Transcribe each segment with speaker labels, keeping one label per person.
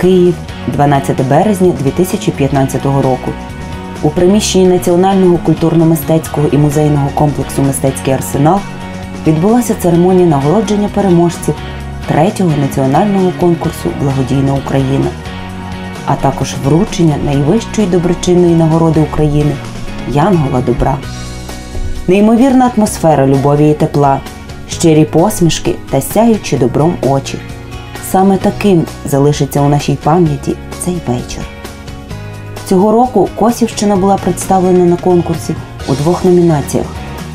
Speaker 1: Київ, 12 березня 2015 року. У приміщенні Національного культурно-мистецького і музейного комплексу Мистецький арсенал відбулася церемонія нагородження переможців третього національного конкурсу Благодійна Україна, а також вручення найвищої доброчинної нагороди України Янгола Добра. Неймовірна атмосфера любові і тепла, щирі посмішки та сяючі добром очі. Саме таким залишиться у нашій пам'яті цей вечір. Цього року Косівщина була представлена на конкурсі у двох номінаціях: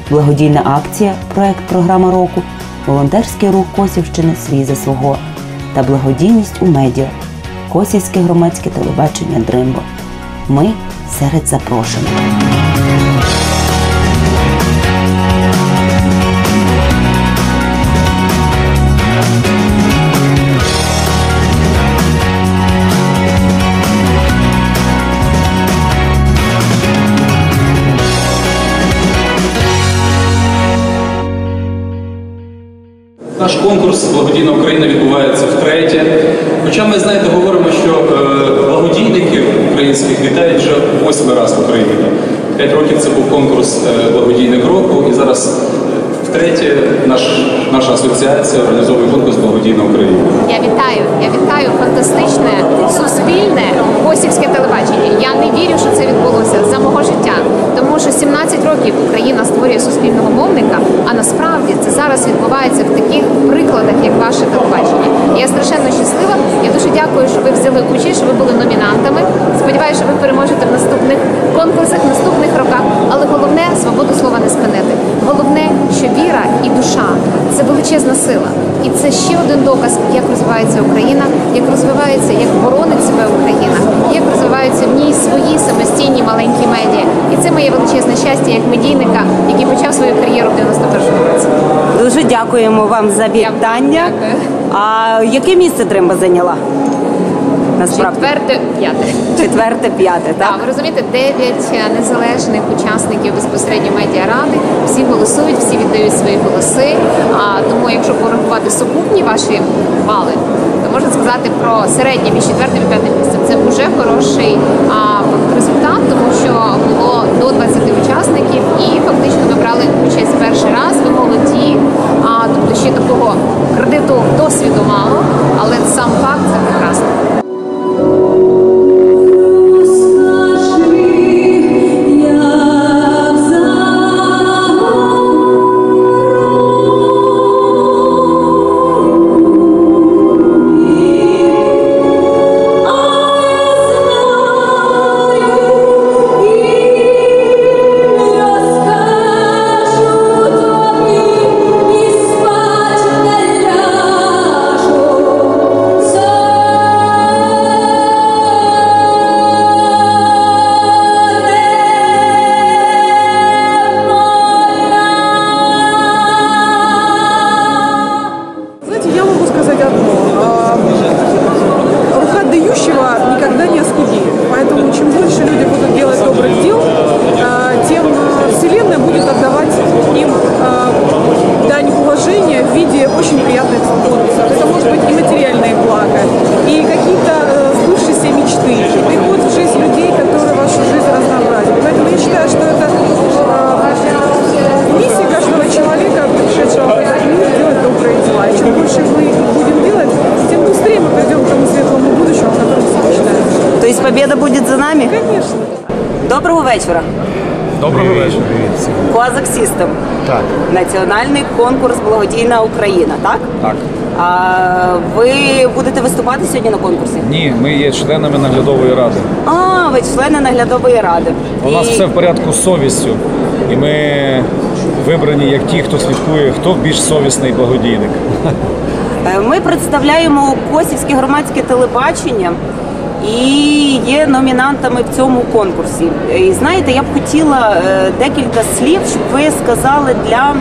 Speaker 1: благодійна акція Проект Програма року, волонтерський рух Косівщини Свій за свого та благодійність у медіа Косівське громадське телебачення Дримбо. Ми серед запрошених.
Speaker 2: Наш конкурс Благодійна Україна відбувається втретє. Хоча ми, знаєте, говоримо, що е, благодійників українських вітають вже восьмий раз в Україні. П'ять років це був конкурс е, благодійник року, і зараз втретє наш, наша асоціація організовує конкурс Благодійна Україна.
Speaker 3: Я вітаю, я вітаю фантастичне суспільне косівське телебачення. Я не вірю, що це відбулося за мого життя, тому що 17 років Україна створює суспільного мовника, а насправді це зараз відбувається в таких прикладах, як ваше телебачення. Я страшенно щаслива. Я дуже дякую, що ви взяли участь, що ви були номінантами. Сподіваюся, що ви переможете в наступних конкурсах, в наступних роках. Але головне свободу слова не спинити. Головне, що віра і душа це величезна сила. І це ще один доказ, як розвивається Україна, як розвивається, як боронить себе Україна, як розвиваються в ній свої самостійні маленькі медіа. І це моє величезне щастя як медійника, який почав свою кар'єру в 91-му році.
Speaker 1: Дуже дякуємо вам за вітання.
Speaker 3: Дякую.
Speaker 1: А яке місце Дримба зайняла? Насправді
Speaker 3: Четверте, п'яте.
Speaker 1: четверте, п'яте,
Speaker 3: Так,
Speaker 1: так?
Speaker 3: ви розумієте, дев'ять е, незалежних учасників безпосередньо медіаради. Всі голосують, всі віддають свої голоси. А тому, якщо порахувати сукупні ваші бали, то можна сказати про середнє між четвертим і п'ятим місцем. Це вже хороший а, результат, тому що було до 20 учасників, і фактично ми брали участь перший раз. Ви молоді, а тобто ще такого кредиту досвіду мало, але сам факт це прекрасно.
Speaker 4: материальные блага, и какие-то э, сбывшиеся мечты, и приход в жизнь людей, которые вашу жизнь разнообразят. Поэтому я считаю, что это а, миссия каждого человека, пришедшего в этот мир, делать добрые дела. И чем больше мы их будем делать, тем быстрее мы придем к тому светлому будущему, о котором все мечтаем.
Speaker 1: Тобто победа буде за нами?
Speaker 4: Конечно.
Speaker 1: Доброго вечора.
Speaker 5: Доброго вечора.
Speaker 1: Козак System.
Speaker 5: Так,
Speaker 1: Національний конкурс Благодійна Україна, так?
Speaker 5: так.
Speaker 1: А ви будете виступати сьогодні на конкурсі?
Speaker 5: Ні, ми є членами наглядової ради.
Speaker 1: А, ви члени наглядової ради.
Speaker 5: У нас
Speaker 1: І-
Speaker 5: все в порядку з совістю. І ми вибрані як ті, хто слідкує, хто більш совісний благодійник.
Speaker 1: Е, Ми представляємо Косівське громадське телебачення і є номінантами в цьому конкурсі. І знаєте, я б хотіла е, декілька слів, щоб ви сказали для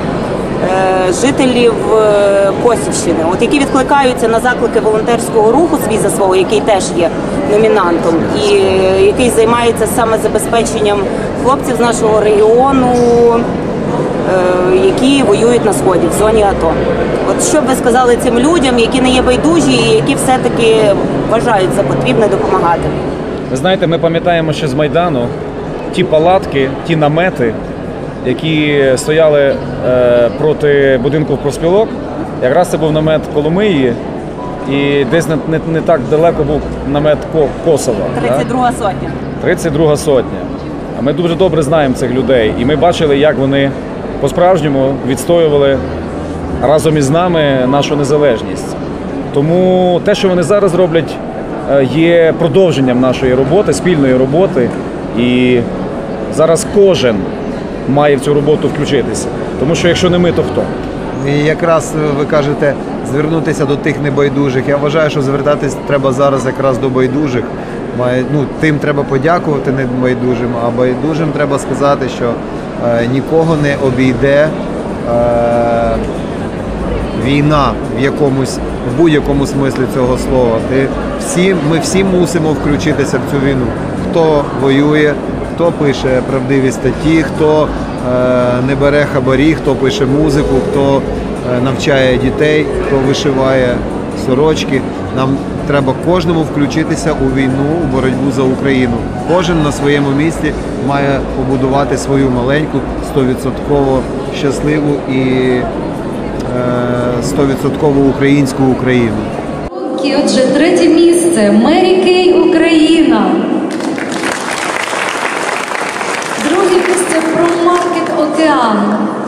Speaker 1: жителів е, Косівщини, от які відкликаються на заклики волонтерського руху свіза свого, який теж є номінантом, і е, який займається саме забезпеченням хлопців з нашого регіону, е, які воюють на сході в зоні АТО. От що ви сказали цим людям, які не є байдужі і які все-таки вважають за потрібне допомагати?
Speaker 5: Ви знаєте, ми пам'ятаємо ще з Майдану ті палатки, ті намети, які стояли е, проти будинку профспілок. Якраз це був намет Коломиї, і десь не, не, не так далеко був намет Косова. да?
Speaker 1: 32 сотня.
Speaker 5: 32 сотня. А ми дуже добре знаємо цих людей, і ми бачили, як вони по-справжньому відстоювали разом із нами нашу незалежність. Тому те, що вони зараз роблять, е, є продовженням нашої роботи, спільної роботи. І зараз кожен має в цю роботу включитися. Тому що якщо не ми, то хто?
Speaker 6: І якраз е, ви кажете звернутися до тих небайдужих. Я вважаю, що звертатись треба зараз якраз до байдужих. Ну, тим треба подякувати небайдужим, а байдужим треба сказати, що е, нікого не обійде е, війна в якомусь в будь-якому смислі цього слова. Ти всі, ми всі мусимо включитися в цю війну. Хто воює, хто пише правдиві статті, хто е, не бере хабарі, хто пише музику, хто е, навчає дітей, хто вишиває сорочки. Нам треба кожному включитися у війну, у боротьбу за Україну. Кожен на своєму місці має побудувати свою маленьку, стовідсотково щасливу і е, стовідсотково українську Україну.
Speaker 7: Отже, третє місце Мері Кей Україна.
Speaker 8: 像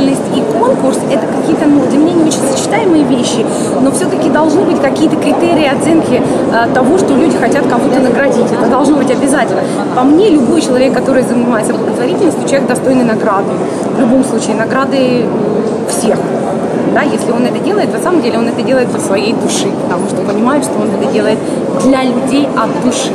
Speaker 8: благотворительность и конкурс – это какие-то, ну, для меня не очень сочетаемые вещи, но все-таки должны быть какие-то критерии оценки э, того, что люди хотят кого-то наградить. Это должно быть обязательно. По мне, любой человек, который занимается благотворительностью, человек достойный награды. В любом случае, награды всех. Да, если он это делает, на самом деле он это делает для своей души, потому что понимает, что он это делает для людей от души.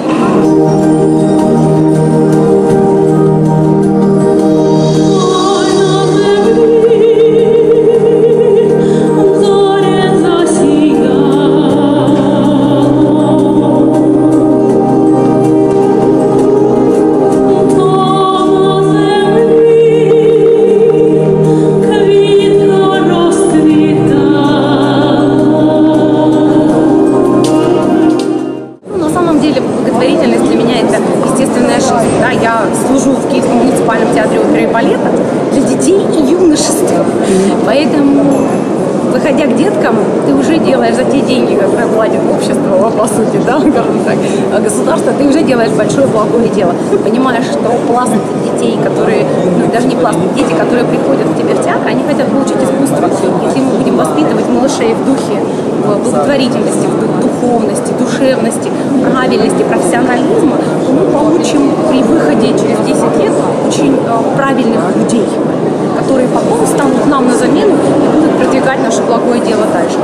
Speaker 8: В благотворительности, в ду- духовности, душевности, правильности, профессионализма, мы получим при выходе через 10 лет очень э, правильных людей, которые потом станут нам на замену и будут продвигать наше благое дело дальше.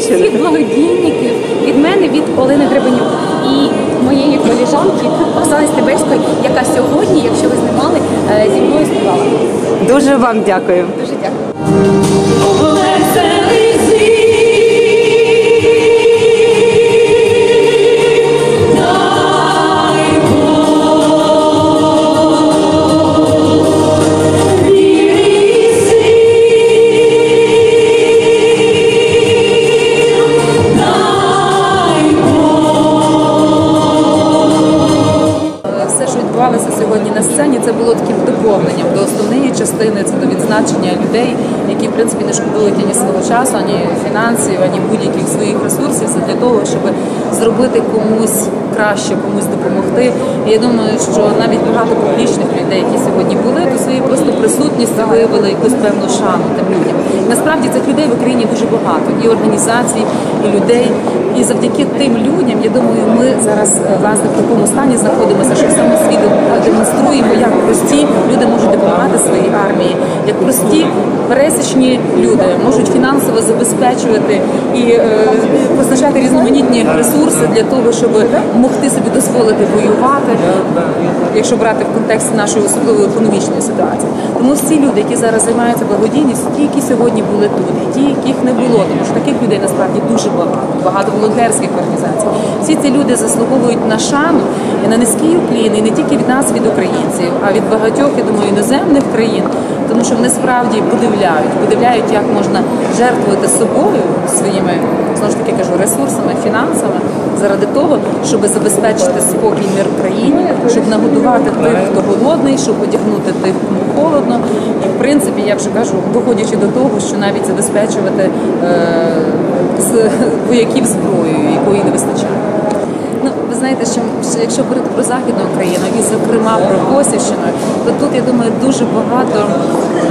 Speaker 1: Благодійників
Speaker 8: всіх благодійників від мене, від Олени Гребенюк і моєї коліжанки Оксани Стебельської, яка сьогодні, якщо ви знімали, е, зі мною співала.
Speaker 1: Дуже вам дякую.
Speaker 8: Дуже дякую.
Speaker 9: Значення людей, які в принципі не шкодують ані свого часу, ані фінансів, ані будь-яких своїх ресурсів все для того, щоб зробити комусь краще, комусь допомогти. І я думаю, що навіть багато публічних людей, які сьогодні були, то своєю просто присутністю виявили якусь певну шану тим людям. Насправді цих людей в Україні дуже багато, і організацій, і людей. І завдяки тим людям, я думаю, ми зараз е, власне в такому стані знаходимося, що всьому світу демонструємо, як прості люди можуть допомагати прості пересічні люди можуть фінансово забезпечувати і е, позначати різноманітні ресурси для того, щоб могти собі дозволити воювати, якщо брати в контексті нашої особливої економічної ситуації. Тому всі люди, які зараз займаються благодійністю, ті, які сьогодні були тут, і ті, яких не було, тому що таких людей насправді дуже багато, багато волонтерських організацій. Всі ці люди заслуговують на шану і на низький уклін, і не тільки від нас, від українців, а від багатьох, я думаю, іноземних країн, тому що вони справді подивляють, подивляють, як можна жертвувати собою своїми знову ж таки кажу ресурсами, фінансами заради того, щоб забезпечити спокій мир країні, щоб нагодувати тих, хто голодний, щоб одягнути тих, кому холодно. І в принципі, я вже кажу, доходячи до того, що навіть забезпечувати е, з вояків зброєю, якої не вистачає. Ну, ви знаєте, що що якщо говорити про Західну Україну і, зокрема, про Косівщину, то тут, я думаю, дуже багато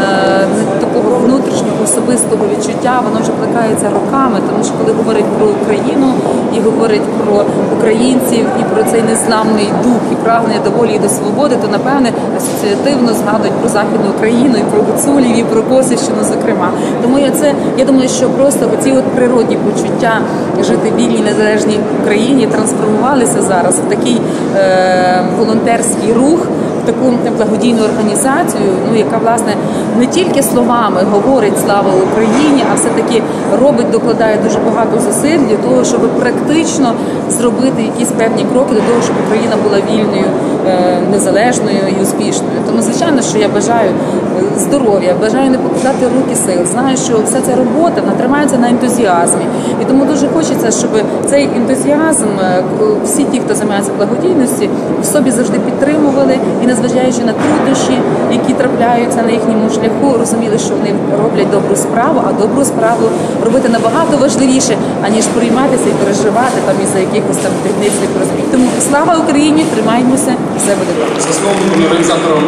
Speaker 9: е, такого внутрішнього особистого відчуття, воно вже плекається роками, тому що коли говорить про Україну і говорить про українців і про цей незламний дух і прагнення до волі і до свободи, то напевне асоціативно згадують про Західну Україну і про Гуцулів, і про Косівщину, зокрема. Тому я це я думаю, що просто оці от природні почуття жити в вільній незалежній Україні трансформувалися зараз в такий е, волонтерський рух. Таку благодійну організацію, ну яка власне не тільки словами говорить слава Україні, а все таки робить, докладає дуже багато зусиль для того, щоб практично зробити якісь певні кроки до того, щоб Україна була вільною, е, незалежною і успішною. Тому звичайно, що я бажаю е, здоров'я, бажаю не покладати руки сил. Знаю, що вся ця робота вона тримається на ентузіазмі, і тому дуже хочеться, щоб цей ентузіазм е, всі ті, хто займається благодійністю, в собі завжди підтримували і, незважаючи на труднощі, які трапляються на їхньому шляху, розуміли, що вони роблять добру справу, а добру справу робити набагато важливіше, аніж прийматися і переживати там із за якихось там дрібниць непорозумінь. Тому слава Україні, тримаємося, все буде добре.
Speaker 2: Засновником організатором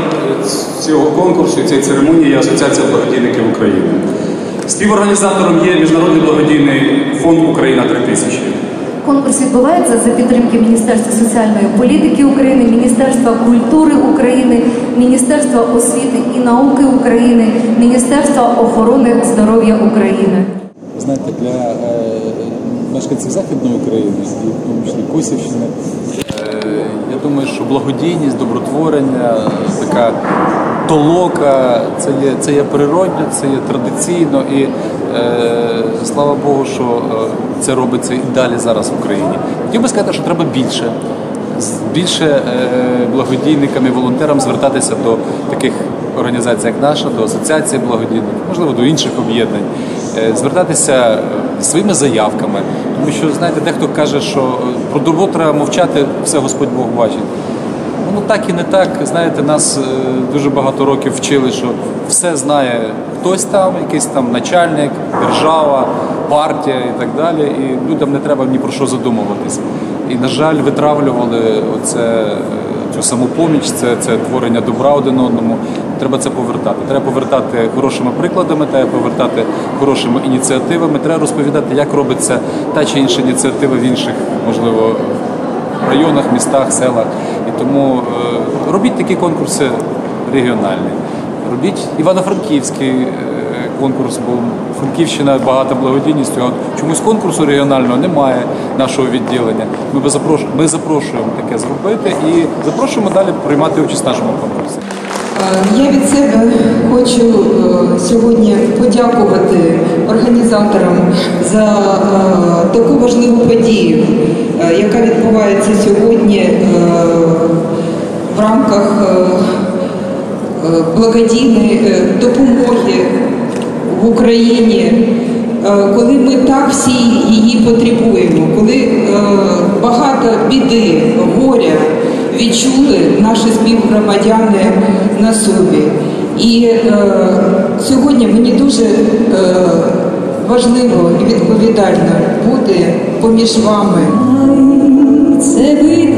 Speaker 2: цього конкурсу цієї церемонії є Асоціація благодійників України. Співорганізатором є Міжнародний благодійний фонд Україна 3000.
Speaker 7: Конкурс відбувається за підтримки Міністерства соціальної політики України, Міністерства культури України, Міністерства освіти і науки України, Міністерства охорони здоров'я України.
Speaker 10: знаєте, для е, мешканців Західної України, і в тому числі Косівщини, е, я думаю, що благодійність, добротворення, така толока, це є, це є природньо, це є традиційно і слава Богу, що е, це робиться і далі зараз в Україні. Хотів би сказати, що треба більше. Більше е, благодійникам і волонтерам звертатися до таких організацій, як наша, до асоціації благодійних, можливо, до інших об'єднань, е, звертатися е, своїми заявками. Тому що, знаєте, дехто каже, що е, про добро треба мовчати, все Господь Бог бачить. Ну так і не так. Знаєте, нас е, дуже багато років вчили, що все знає хтось там, якийсь там начальник, держава, партія і так далі. І людям не треба ні про що задумуватись. І, на жаль, витравлювали оце, е, цю самопоміч, це, це творення добра один одному. Треба це повертати. Треба повертати хорошими прикладами, треба повертати хорошими ініціативами. Треба розповідати, як робиться та чи інша ініціатива в інших, можливо, районах, містах, селах. І тому е, робіть такі конкурси регіональні. Робіть Івано-Франківський е, конкурс, бо Франківщина багата благодійністю. От чомусь конкурсу регіонального немає нашого відділення. Ми, би запрош... Ми запрошуємо таке зробити і запрошуємо далі приймати участь в нашому конкурсі.
Speaker 11: Е, Я від себе хочу сьогодні подякувати організаторам за таку важливу подію, яка відбувається сьогодні е, в рамках е, е, благодійної е, допомоги в Україні, е, коли ми так всі її потребуємо, коли е, багато біди, горя відчули наші співгромадяни на собі. І е, сьогодні мені дуже е, важливо і відповідально бути поміж вами.
Speaker 7: Це витвір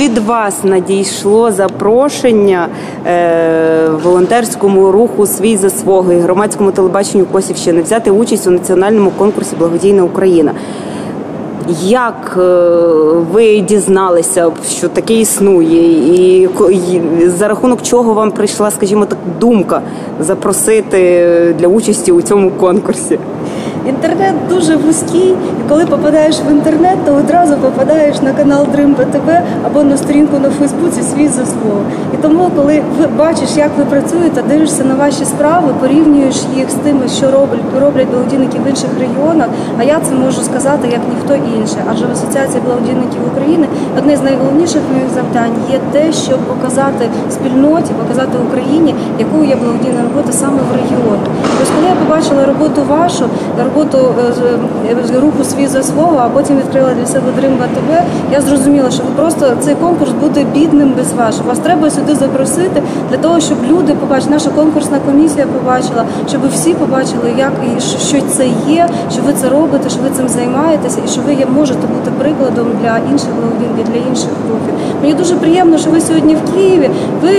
Speaker 12: від вас надійшло запрошення е, волонтерському руху Свій заслуги і громадському телебаченню Косівщини взяти участь у національному конкурсі Благодійна Україна. Як е, ви дізналися, що таке існує, і за рахунок чого вам прийшла, скажімо так, думка запросити для участі у цьому конкурсі?
Speaker 13: Інтернет дуже вузький, і коли попадаєш в інтернет, то одразу попадаєш на канал Дримба ТВ або на сторінку на Фейсбуці свій заслуг. І тому, коли ви бачиш, як ви працюєте, дивишся на ваші справи, порівнюєш їх з тими, що роблять роблять благодійники в інших регіонах. А я це можу сказати як ніхто інший. Адже в Асоціації благодійників України одне з найголовніших моїх завдань є те, щоб показати спільноті, показати Україні, якою є благодійна робота саме в регіонах. Ось коли я побачила роботу вашу, роботу е, з руху свій за слово, а потім відкрила для себе Дримба ТВ, я зрозуміла, що просто цей конкурс буде бідним без вас. Вас треба сюди запросити для того, щоб люди побачили, наша конкурсна комісія побачила, щоб всі побачили, як і що- це є, що ви це робите, що ви цим займаєтеся, і що ви можете бути прикладом для інших благодійників, для інших рухів. Мені дуже приємно, що ви сьогодні в Києві. Ви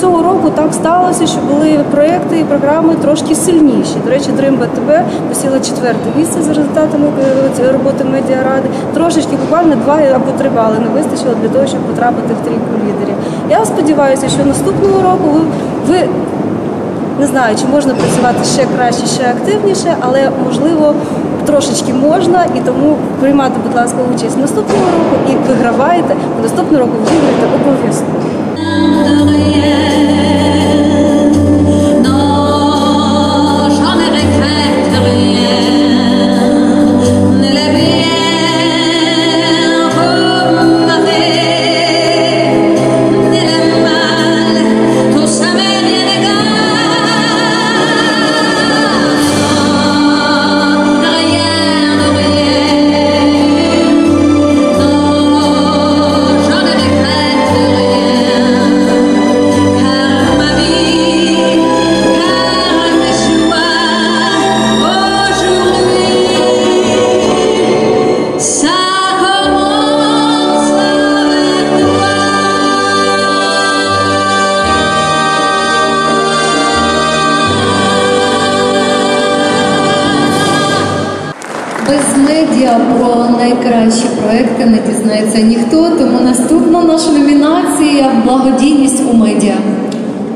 Speaker 13: цього року так сталося, що були проекти і програми трошки сильніші. До речі, Дримба ТВ посіла четверте місце за результатами роботи медіаради. Трошечки буквально два або три бали не вистачило для того, щоб потрапити в трійку лідерів. Я сподіваюся, що наступного року ви, ви не знаю, чи можна працювати ще краще, ще активніше, але можливо. Трошечки можна і тому приймати, будь ласка, участь наступного року і виграваєте. бо Наступного року виграєте обов'язково.
Speaker 14: Без медіа про найкращі проекти не дізнається ніхто, тому наступна наша номінація благодійність у медіа.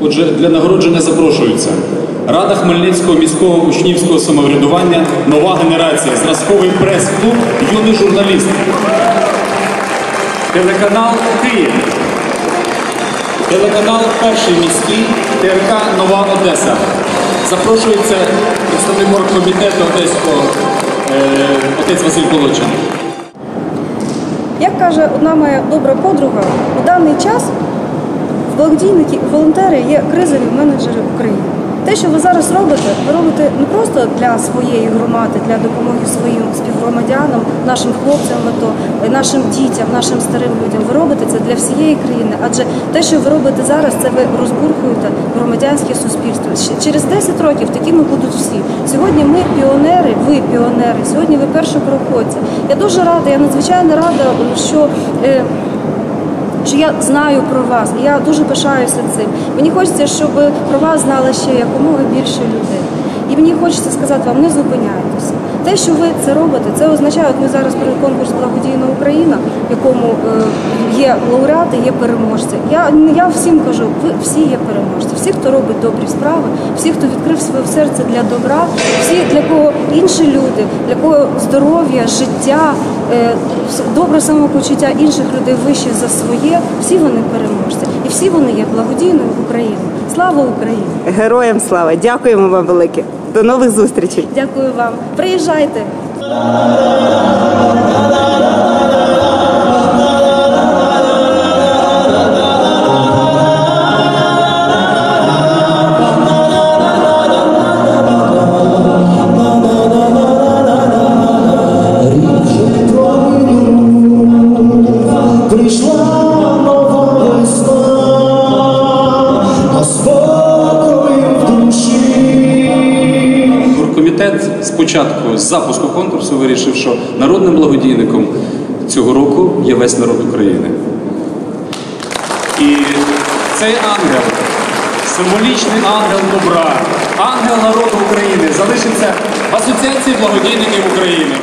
Speaker 2: Отже, для нагородження запрошуються Рада Хмельницького міського учнівського самоврядування Нова генерація, зразковий прес-клуб Юний журналіст. Телеканал Київ. Телеканал Перший міський ТРК Нова Одеса. Запрошується представник оргкомітету Одеського отець Василь Колочин.
Speaker 13: Як каже одна моя добра подруга, у даний час благодійники і волонтери є кризові менеджери України. Те, що ви зараз робите, ви робите не просто для своєї громади, для допомоги своїм співгромадянам, нашим хлопцям, АТО, нашим дітям, нашим старим людям. Ви робите це для всієї країни. Адже те, що ви робите зараз, це ви розбурхуєте громадянське суспільство. Через 10 років такими будуть всі. Сьогодні ми піонери, ви піонери. Сьогодні ви першопроходці. Я дуже рада, я надзвичайно рада, що. Що я знаю про вас, я дуже пишаюся цим. Мені хочеться, щоб про вас знали ще якомога більше людей. Мені хочеться сказати вам, не зупиняйтеся. те, що ви це робите, це означає, от ми зараз при конкурс Благодійна Україна, в якому е, є лауреати, є переможці. Я, я всім кажу, ви всі є переможці, всі, хто робить добрі справи, всі, хто відкрив своє серце для добра, всі, для кого інші люди, для кого здоров'я, життя, е, добре самопочуття інших людей вище за своє, всі вони переможці. І всі вони є благодійною Україною. Слава Україні!
Speaker 12: Героям слава! Дякуємо вам велике. До нових зустрічей.
Speaker 13: Дякую вам. Приїжджайте.
Speaker 10: Запуску конкурсу вирішив, що народним благодійником цього року є весь народ України. І цей ангел, символічний ангел добра, ангел народу України залишиться в Асоціації благодійників України.